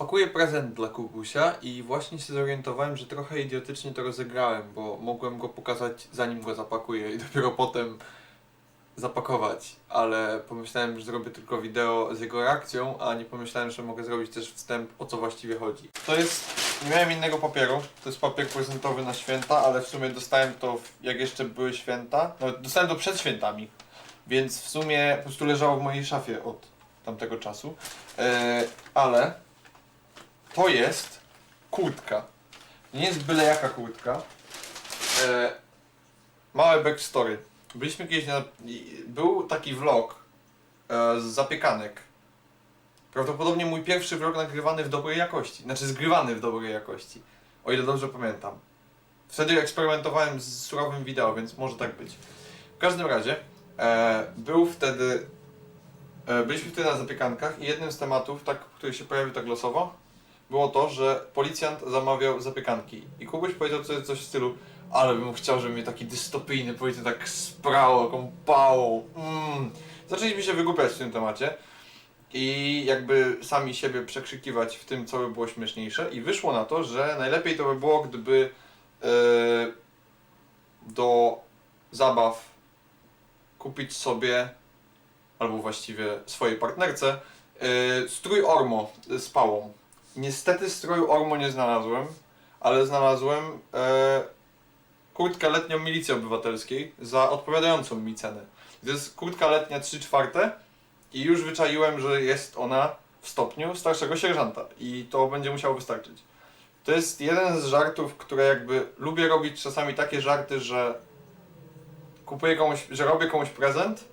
Pakuję prezent dla Kubusia i właśnie się zorientowałem, że trochę idiotycznie to rozegrałem, bo mogłem go pokazać zanim go zapakuję i dopiero potem zapakować, ale pomyślałem, że zrobię tylko wideo z jego reakcją, a nie pomyślałem, że mogę zrobić też wstęp o co właściwie chodzi. To jest, nie miałem innego papieru, to jest papier prezentowy na święta, ale w sumie dostałem to jak jeszcze były święta, no dostałem to przed świętami, więc w sumie po prostu leżało w mojej szafie od tamtego czasu, Eee, ale to jest kurtka. Nie jest byle jaka kurtka. E, małe backstory. Byliśmy kiedyś na... Był taki vlog e, z zapiekanek. Prawdopodobnie mój pierwszy vlog nagrywany w dobrej jakości. Znaczy zgrywany w dobrej jakości. O ile dobrze pamiętam. Wtedy eksperymentowałem z surowym wideo, więc może tak być. W każdym razie e, był wtedy... E, byliśmy wtedy na zapiekankach i jednym z tematów, tak, który się pojawił tak losowo, było to, że policjant zamawiał zapiekanki. I Kubuś powiedział coś, coś w stylu ale bym chciał, żeby mnie taki dystopijny policjant tak sprało, taką pałą. Mm. Zaczęliśmy się wygłupiać w tym temacie i jakby sami siebie przekrzykiwać w tym, co by było śmieszniejsze i wyszło na to, że najlepiej to by było, gdyby e, do zabaw kupić sobie albo właściwie swojej partnerce e, strój Ormo z pałą. Niestety stroju Ormo nie znalazłem, ale znalazłem e, kurtkę letnią milicji obywatelskiej za odpowiadającą mi cenę. To jest kurtka letnia 3 czwarte i już wyczaiłem, że jest ona w stopniu starszego sierżanta i to będzie musiało wystarczyć. To jest jeden z żartów, które jakby lubię robić czasami takie żarty, że kupuję komuś, że robię komuś prezent,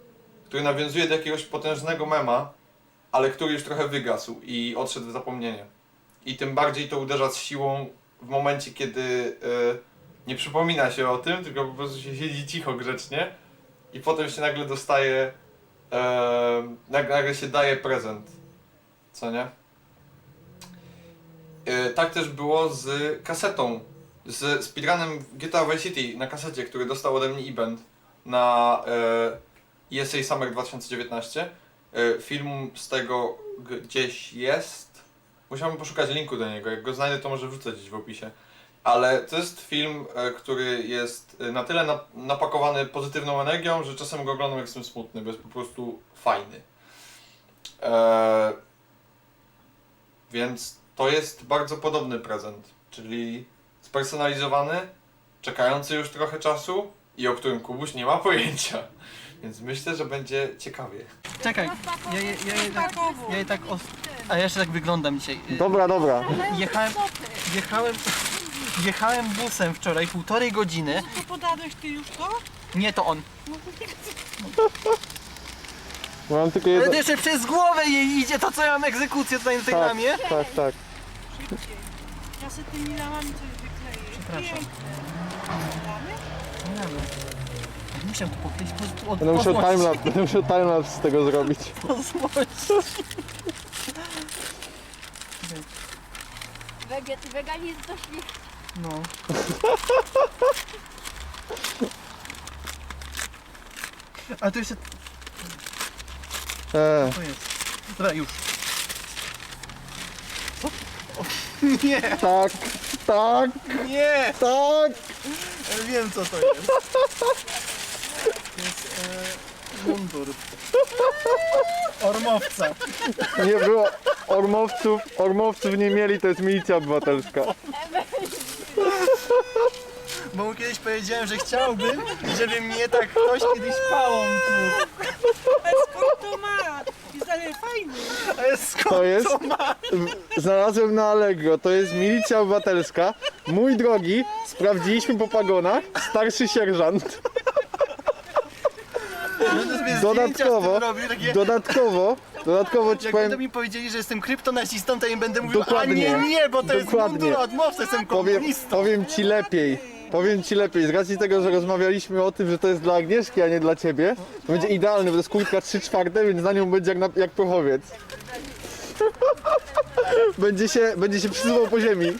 który nawiązuje do jakiegoś potężnego mema, ale który już trochę wygasł i odszedł w zapomnienie. I tym bardziej to uderza z siłą w momencie, kiedy e, nie przypomina się o tym, tylko po prostu się siedzi cicho grzecznie i potem się nagle dostaje, e, nagle, się daje prezent. Co nie? E, tak też było z kasetą, z speedrunem GTA Vice City na kasecie, który dostał ode mnie Ibend na e, ESA Summer 2019. E, film z tego gdzieś jest. Musiałbym poszukać linku do niego. Jak go znajdę, to może wrzucę gdzieś w opisie. Ale to jest film, e, który jest e, na tyle na, napakowany pozytywną energią, że czasem go oglądam jak jestem smutny, bo jest po prostu fajny. E, więc to jest bardzo podobny prezent, czyli spersonalizowany, czekający już trochę czasu i o którym Kubuś nie ma pojęcia. Więc myślę, że będzie ciekawie. Czekaj, ja, je, ja, je tak, ja je tak os... A ja jeszcze tak wyglądam dzisiaj. Y, Dobra, dobra. Jechałem, jechałem, jechałem busem wczoraj półtorej godziny. To podałeś ty już to? Nie, to on. Mam tylko Ale jedno... to jeszcze przez głowę jej idzie to, co ja mam egzekucję tutaj na tej Tak, ramie. tak, tak. Szybciej. Ja sobie tymi lamami coś wykleję. Przepraszam. Piękne. Lamy? Nie wiem. Muszę to pokryć po, od, Będę musiał timelapse, będę musiał timelapse z tego zrobić. Wege, weganizm to śmiech. No. A to jeszcze Eee, to jest. Dobra, już. Co? O, nie, tak, tak, nie! tak. Wiem co to jest. To mundur. Ormowca. Nie było ormowców, ormowców nie mieli, to jest milicja obywatelska. Bo mu kiedyś powiedziałem, że chciałbym, żeby mnie tak ktoś kiedyś pałą tłukł. Ale skąd to ma? Jest ale fajny. Skąd To jest, to ma? znalazłem na Allegro, to jest milicja obywatelska. Mój drogi, sprawdziliśmy po pagonach, starszy sierżant. Będę sobie Dodatkowo, takie... dodatkowo, dodatkowo ci Jak powiem, będą mi powiedzieli, że jestem kryptonazistą, to im będę mówił, Dokładnie. a nie, nie, bo to jest Dokładnie. mundur odmowca, jestem powiem, komunistą. powiem ci lepiej. Powiem ci lepiej, z racji tego, że rozmawialiśmy o tym, że to jest dla Agnieszki, a nie dla ciebie, to będzie idealny, bo to jest kurtka 3 czwarte, więc na nią będzie jak, na, jak prochowiec. Będzie się, będzie się przysuwał po ziemi.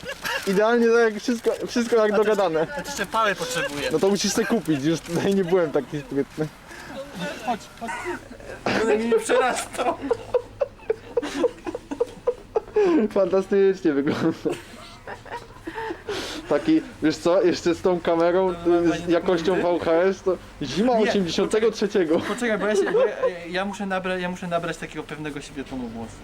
Idealnie tak jak wszystko, wszystko jak dogadane. Też jeszcze pałę potrzebuję. No to musisz sobie kupić, już tutaj nie byłem taki sprytny. Chodź, chodź. Będę mnie nie przerastał. Fantastycznie wygląda. Taki, wiesz co, jeszcze z tą kamerą, z jakością VHS, to zima Nie, 83. Poczekaj, bo ja, się, bo ja, ja, muszę nabrać, ja muszę nabrać takiego pewnego siebie tonu głosu.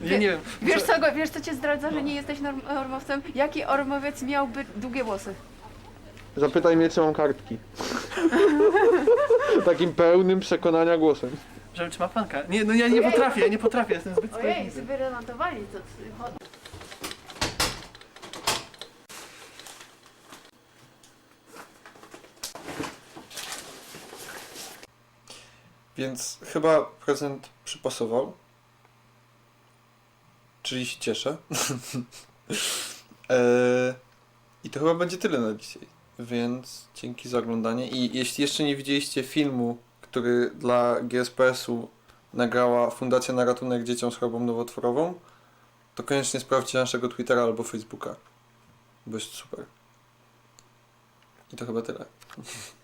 Ja nie wiem. Wiesz co, go- wiesz co cię zdradza, że nie jesteś norm ormowcem? Jaki ormowiec miałby długie włosy? Zapytaj mnie, czy mam kartki. Takim pełnym przekonania głosem. Że, czy ma pan kar- Nie, no ja nie potrafię, ja nie potrafię, jestem zbyt Ojej, sprawiedliwy. sobie remontowali to. Więc chyba prezent przypasował. Czyli się cieszę. Eee, I to chyba będzie tyle na dzisiaj. Więc dzięki za oglądanie. I jeśli jeszcze nie widzieliście filmu, który dla GSPS-u nagrała Fundacja na ratunek dzieciom z chorobą nowotworową, to koniecznie sprawdźcie naszego Twittera albo Facebooka. Bo jest super. I to chyba tyle.